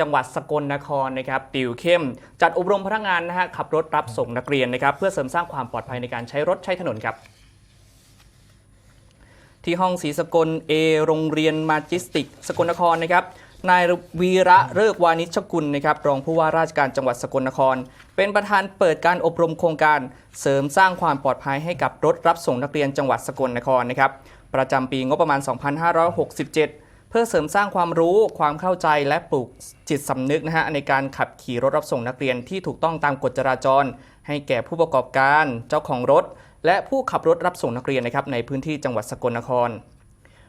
จังหวัดสกลนครนะครับติวเข้ม จัดอบรมพนักงานนะฮะขับรถรับส่งนักเรียนนะครับเพื่อเสริมสร้างความปลอดภัยในการใช้รถใช้ถนนครับ ที่ห้องศรีสกลเอโรงเรียนมาจิสติก สกลนครนะครับนายวีระเลิกวานิชกุลนะครับรองผู้ว่าราชการจังหวัดสกลนคร เป็นประธานเปิดการอบรมโครงการ เสริมสร้างความปลอดภัยให้กับรถรับส่งนักเรียนจังหวัดสกลนครนะครับประจำปีงบประมาณ 2567 เพื่อเสริมสร้างความรู้ความเข้าใจและปลูกจิตสำนึกนะฮะในการขับขี่รถรับส่งนักเรียนที่ถูกต้องตามกฎจราจร ให้แก่ผู้ประกอบการ เจ้าของรถ และผู้ขับรถรับส่งนักเรียนนะครับในพื้นที่จังหวัดสกลนคร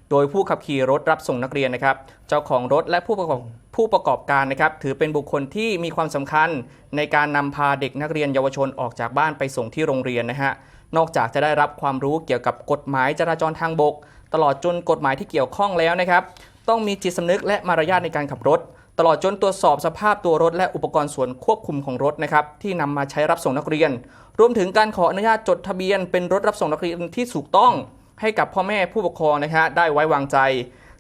โดยผู้ขับขี่รถรับส่งนักเรียนนะครับ เจ้าของรถและผู้ประกอบผู้ประกอบการนะครับถือเป็นบุคคลที่มีความสำคัญในการนำพาเด็กนักเรียนเยาวชนออกจากบ้านไปส่งที่โรงเรียนนะฮะนอกจากจะได้รับความรู้เกี่ยวกับกฎหมายจราจรทางบก ตลอดจนกฎหมายที่เกี่ยวข้องแล้วนะครับ ต้องมีจิตสำนึกและมารยาทในการขับรถ ตลอดจนตรวจสอบสภาพตัวรถ และอุปกรณ์ส่วนควบคุมของรถนะครับที่นำมาใช้รับส่งนักเรียน รวมถึงการขออนุญาตจดทะเบียน เป็นรถรับส่งนักเรียนที่ถูกต้อง ให้กับพ่อแม่ผู้ปกครองนะฮะได้ไว้วางใจ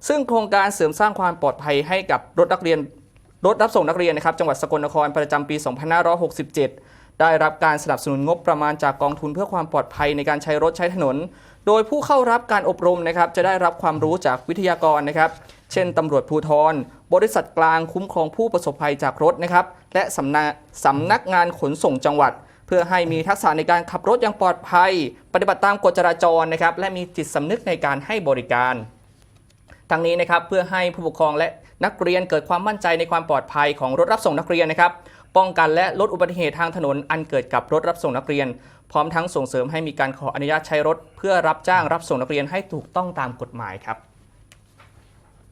ซึ่งโครงการเสริมสร้างความปลอดภัยให้กับรถนักเรียนรถรับส่งนักเรียนนะครับจังหวัดสกลนครประจำปี 2567 ได้รับการสนับสนุนงบประมาณจากกองทุนเพื่อความปลอดภัยในการใช้รถใช้ถนน โดยผู้เข้ารับการอบรมนะครับจะได้รับความรู้จากวิทยากรนะครับ เช่นตำรวจภูธรบริษัทกลางคุ้มครองผู้ประสบภัยจากรถนะครับ และสำนักสำนักงานขนส่งจังหวัด เพื่อให้มีทักษะในการขับรถอย่างปลอดภัย ปฏิบัติตามกฎจราจรนะครับ และมีจิตสำนึกในการให้บริการทั้งนี้นะครับเพื่อให้ผู้ปกครองและนักเรียนเกิดความมั่นใจในความปลอดภัยของรถรับส่งนักเรียนนะครับ ป้องกันและลดอุบัติเหตุทางถนนอันเกิดกับรถรับส่งนักเรียน พร้อมทั้งส่งเสริมให้มีการขออนุญาตใช้รถ เพื่อรับจ้างรับส่งนักเรียนให้ถูกต้องตามกฎหมายครับ